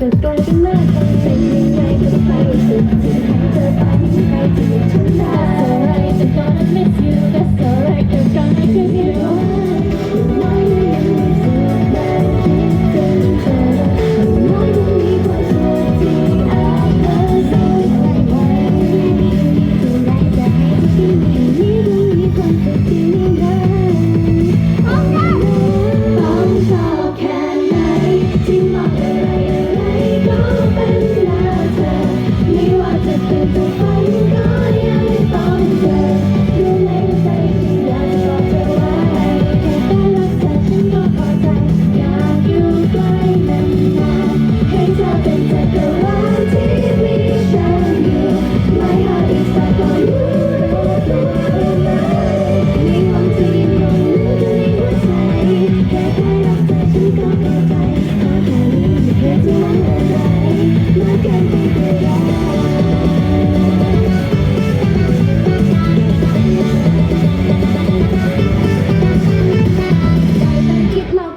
ก็กลายเป็นมากความเป็นยิ่งใหญ่ก็ไปสุดที่ให้เจอไปที่ใครที่ฉันได้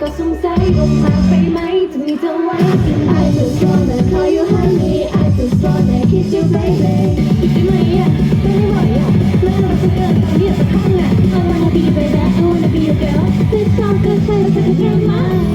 go some side of my frame mate We don't want to I just wanna call you honey I just wanna kiss you baby I wanna be your baby, I wanna be a girl This song goes like a grandma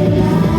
Yeah.